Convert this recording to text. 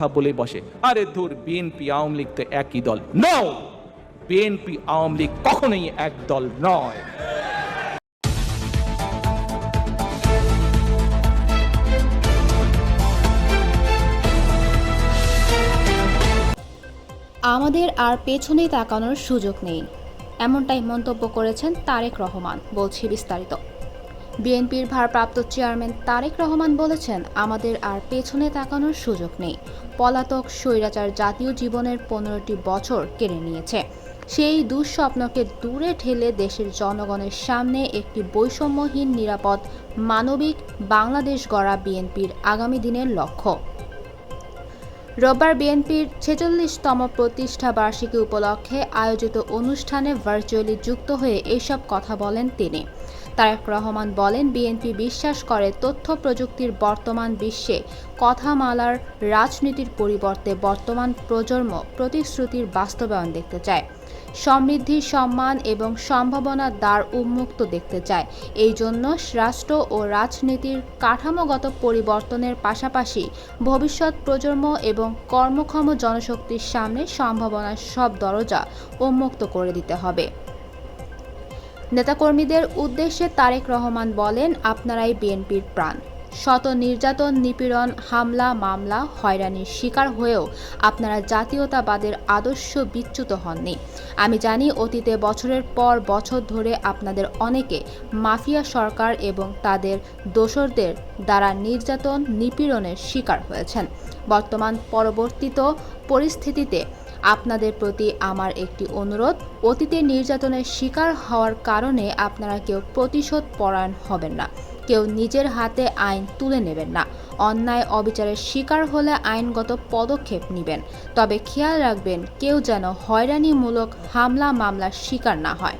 কথা বলে বসে। আরে ধুর বিএনপি আওয়ামী লীগ তো একই দল। নো বিএনপি আওয়ামী লীগ কখনোই এক দল নয়। আমাদের আর পেছনে তাকানোর সুযোগ নেই। এমনটাই মন্তব্য করেছেন তারেক রহমান, বলছি বিস্তারিত। বিএনপির ভারপ্রাপ্ত চেয়ারম্যান তারেক রহমান বলেছেন, আমাদের আর পেছনে তাকানোর সুযোগ নেই। পলাতক স্বৈরাচার জাতীয় জীবনের পনেরোটি বছর কেড়ে নিয়েছে। সেই দুঃস্বপ্নকে দূরে ঠেলে দেশের জনগণের সামনে একটি বৈষম্যহীন, নিরাপদ, মানবিক বাংলাদেশ গড়া বিএনপির আগামী দিনের লক্ষ্য। রোববার বিএনপির ছেচল্লিশতম প্রতিষ্ঠা বার্ষিকী উপলক্ষে আয়োজিত অনুষ্ঠানে ভার্চুয়ালি যুক্ত হয়ে এসব কথা বলেন তিনি। তারেক রহমান বলেন, বিএনপি বিশ্বাস করে তথ্য প্রযুক্তির বর্তমান বিশ্বে কথামালার রাজনীতির পরিবর্তে বর্তমান প্রজন্ম প্রতিশ্রুতির বাস্তবায়ন দেখতে চায়। সমৃদ্ধি, সম্মান এবং সম্ভাবনার দ্বার উন্মুক্ত দেখতে চায়। এই জন্য রাষ্ট্র ও রাজনীতির কাঠামোগত পরিবর্তনের পাশাপাশি ভবিষ্যৎ প্রজন্ম এবং কর্মক্ষম জনশক্তির সামনে সম্ভাবনার সব দরজা উন্মুক্ত করে দিতে হবে। নেতাকর্মীদের উদ্দেশ্যে তারেক রহমান বলেন, আপনারাই বিএনপির প্রাণ। শত নির্যাতন, নিপীড়ন, হামলা, মামলা হয়রানির শিকার হয়েও আপনারা জাতীয়তাবাদের আদর্শ বিচ্যুত হননি। আমি জানি অতীতে বছরের পর বছর ধরে আপনাদের অনেকে মাফিয়া সরকার এবং তাদের দোসরদের দ্বারা নির্যাতন, নিপীড়নের শিকার হয়েছেন। বর্তমান পরবর্তীত পরিস্থিতিতে আপনাদের প্রতি আমার একটি অনুরোধ, অতীতে নির্যাতনের শিকার হওয়ার কারণে আপনারা কেউ প্রতিশোধ পরায়ণ হবেন না। কেউ নিজের হাতে আইন তুলে নেবেন না। অন্যায় অবিচারের শিকার হলে আইনগত পদক্ষেপ নেবেন। তবে খেয়াল রাখবেন, কেউ যেন হয়রানিমূলক হামলা মামলার শিকার না হয়।